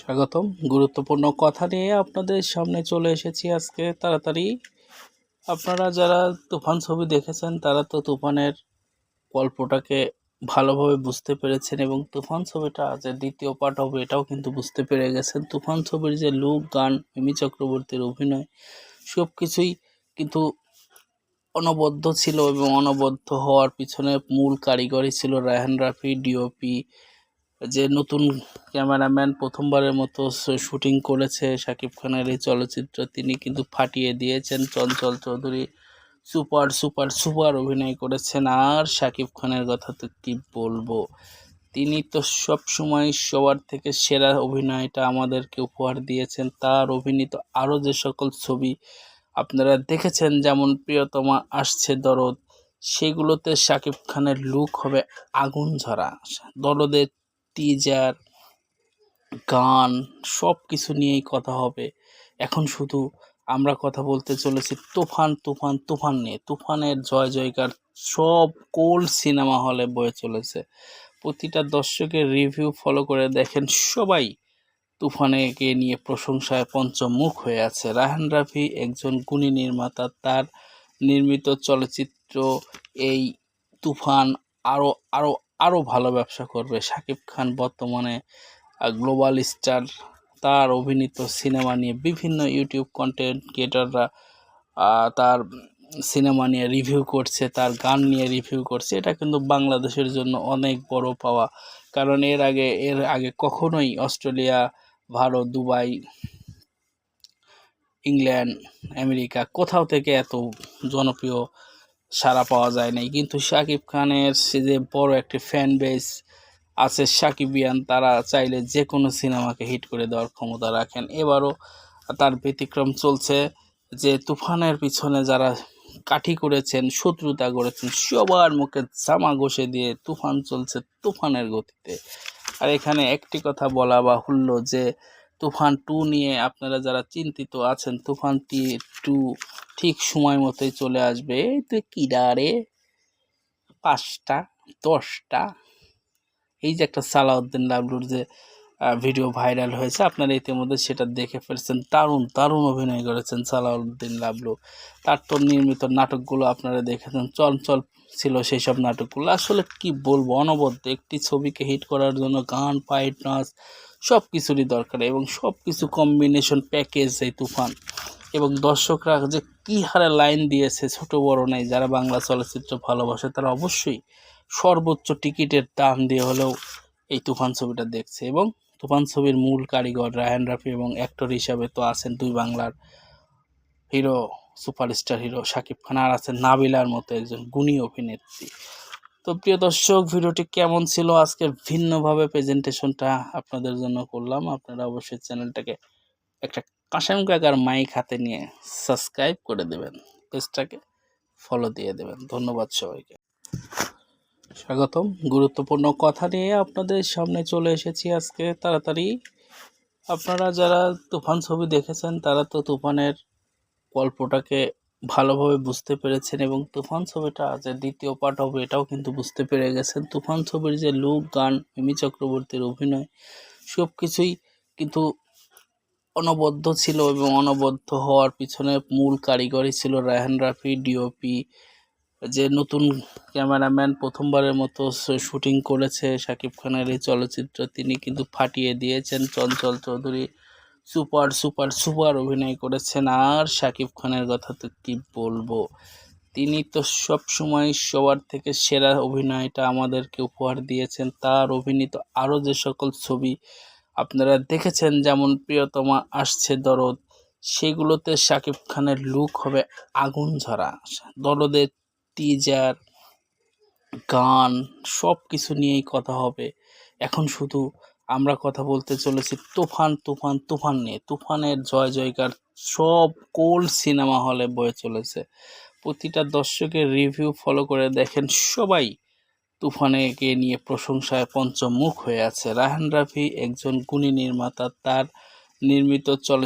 স্বাগতম। গুরুত্বপূর্ণ কথা নিয়ে আপনাদের সামনে চলে এসেছি আজকে তাড়াতাড়ি। আপনারা যারা তুফান ছবি দেখেছেন, তারা তো তুফানের গল্পটাকে ভালোভাবে বুঝতে পেরেছেন এবং তুফান ছবিটা যে দ্বিতীয় পার্ট হবে এটাও কিন্তু বুঝতে পেরে গেছেন। তুফান ছবির যে লুক, গান, মিমি চক্রবর্তীর অভিনয় সব কিছুই কিন্তু অনবদ্য ছিল এবং অনবদ্য হওয়ার পিছনে মূল কারিগরই ছিল রায়হান রাফি, ডিওপি যে নতুন ক্যামেরাম্যান প্রথমবারের মতো শুটিং করেছে শাকিব খানের এই চলচ্চিত্র। তিনি কিন্তু ফাটিয়ে দিয়েছেন Chanchal Chowdhury, super super super অভিনয় করেছেন। আর শাকিব খানের কথা তো কী বলব? তিনি তো সব সময় সবার থেকে সেরা অভিনয়টা আমাদেরকে উপহার দিয়েছেন। তার অভিনীত আরও যে সকল ছবি আপনারা দেখেছেন, যেমন প্রিয়তমা আসছে দরদ, সেগুলোতে শাকিব খানের লুক হবে আগুন ঝরা। দরদের টিজার গান সব কিছু নিয়েই কথা হবে। এখন শুধু আমরা কথা বলতে চলেছি তুফান তুফান তুফান নিয়ে। তুফানের জয় জয়কার সব কোল্ড সিনেমা হলে বয়ে চলেছে। প্রতিটা দর্শকের রিভিউ ফলো করে দেখেন সবাই তুফানেকে নিয়ে প্রশংসায় পঞ্চমুখ হয়ে আছে। রাহান রাফি একজন গুণী নির্মাতা, তার নির্মিত চলচ্চিত্র এই তুফান আরও আরও আরও ভালো ব্যবসা করবে। শাকিব খান বর্তমানে গ্লোবাল স্টার তার অভিনীত সিনেমা নিয়ে বিভিন্ন ইউটিউব কন্টেন্ট ক্রিয়েটাররা তার সিনেমা নিয়ে রিভিউ করছে, তার গান নিয়ে রিভিউ করছে। এটা কিন্তু বাংলাদেশের জন্য অনেক বড় পাওয়া। কারণ এর আগে এর আগে কখনোই Australia, Bharat, Dubai, England, America কোথাও থেকে এত জনপ্রিয় সাড়া পাওয়া যায় নাই। কিন্তু শাকিব খানের সে যে বড় একটি ফ্যান বেস আছে সাকিবিয়ান তারা চাইলে যে কোনো সিনেমাকে হিট করে দেওয়ার ক্ষমতা রাখেন। এবারও তার ব্যতিক্রম চলছে যে তুফানের পিছনে যারা কাঠি করেছেন, শত্রুতা করেছেন সবার মুখে জামা ঘষে দিয়ে তুফান চলছে তুফানের গতিতে। আর এখানে একটি কথা বলা বাহুল্য যে তুফান টু নিয়ে আপনারা যারা চিন্তিত আছেন, তুফান টি ঠিক সময় মতোই চলে আসবে। এই তো কিরারে পাঁচটা, দশটা। এই যে একটা সালাউদ্দিন লাবলুর যে ভিডিও ভাইরাল হয়েছে। আপনারা ইতিমধ্যে সেটা দেখে ফেলছেন। দারুণ দারুণ অভিনয় করেছেন সালাউদ্দিন লাবলু। তার তো নির্মিত নাটকগুলো আপনারা দেখেছেন, চঞ্চল ছিল সেই সব নাটকগুলো। আসলে কি বলব, অনবদ্য। একটি ছবিকে হিট করার জন্য গান, ফাইট, নাচ সব কিছুরই দরকার এবং সব কিছু কম্বিনেশন প্যাকেজ এই তুফান। এবং দর্শকরা যে কী হারে লাইন দিয়েছে ছোট বড় নেই, যারা বাংলা চলচ্চিত্র ভালোবাসে তারা অবশ্যই সর্বোচ্চ টিকিটের দাম দিয়ে হলেও এই তুফান ছবিটা দেখছে। এবং তুফান ছবির মূল কারিগর রায়হান রাফি এবং অ্যাক্টর হিসাবে তো আছেন দুই বাংলার hero, superstar hero Shakib Khan আর আছেন নাবিলার মতো একজন গুণী অভিনেত্রী। তো প্রিয় দর্শক, ভিডিওটি কেমন ছিল? আজকে ভিন্নভাবে প্রেজেন্টেশনটা আপনাদের জন্য করলাম। আপনারা অবশ্যই চ্যানেলটাকে একটা কাঁসাম কাকার মাইক হাতে নিয়ে সাবস্ক্রাইব করে দেবেন। পেজটাকে ফলো দিয়ে দেবেন। ধন্যবাদ সবাইকে। স্বাগতম। গুরুত্বপূর্ণ কথা নিয়ে আপনাদের সামনে চলে এসেছি আজকে তাড়াতাড়ি। আপনারা যারা তুফান ছবি দেখেছেন, তারা তো তুফানের গল্পটাকে ভালোভাবে বুঝতে পেরেছেন এবং তুফান ছবিটা যে দ্বিতীয় পার্ট হবে এটাও কিন্তু বুঝতে পেরে গেছেন। তুফান ছবির যে লুক গান, মিমি চক্রবর্তীর অভিনয় সব কিছুই কিন্তু অনবদ্য ছিল এবং অনবদ্য হওয়ার পিছনে মূল কারিগরই ছিল রায়হান রাফি ডিওপি যে নতুন ক্যামেরাম্যান প্রথমবারের মতো শুটিং করেছে শাকিব খানের এই চলচ্চিত্র। তিনি কিন্তু ফাটিয়ে দিয়েছেন Chanchal Chowdhury, super super super অভিনয় করেছেন। আর শাকিব খানের কথা তো কী বলব? তিনি তো সব সময় সবার থেকে সেরা অভিনয়টা আমাদেরকে উপহার দিয়েছেন। তার অভিনীত আরও যে সকল ছবি আপনারা দেখেছেন, যেমন প্রিয়তমা আসছে দরদ, সেগুলোতে শাকিব খানের লুক হবে আগুন ঝরা, দরদের টিজার গান সব কিছু নিয়েই কথা হবে। এখন শুধু আমরা কথা বলতে চলেছি তুফান তুফান তুফান নিয়ে। তুফানের জয় জয়কার সব কোল্ড সিনেমা হলে বয়ে চলেছে। প্রতিটা দর্শকের রিভিউ ফলো করে দেখেন সবাই তুফানেকে নিয়ে প্রশংসায় পঞ্চমুখ হয়ে আছে। রাহান রাফি একজন গুণী নির্মাতা, তার নির্মিত চলচ্চিত্র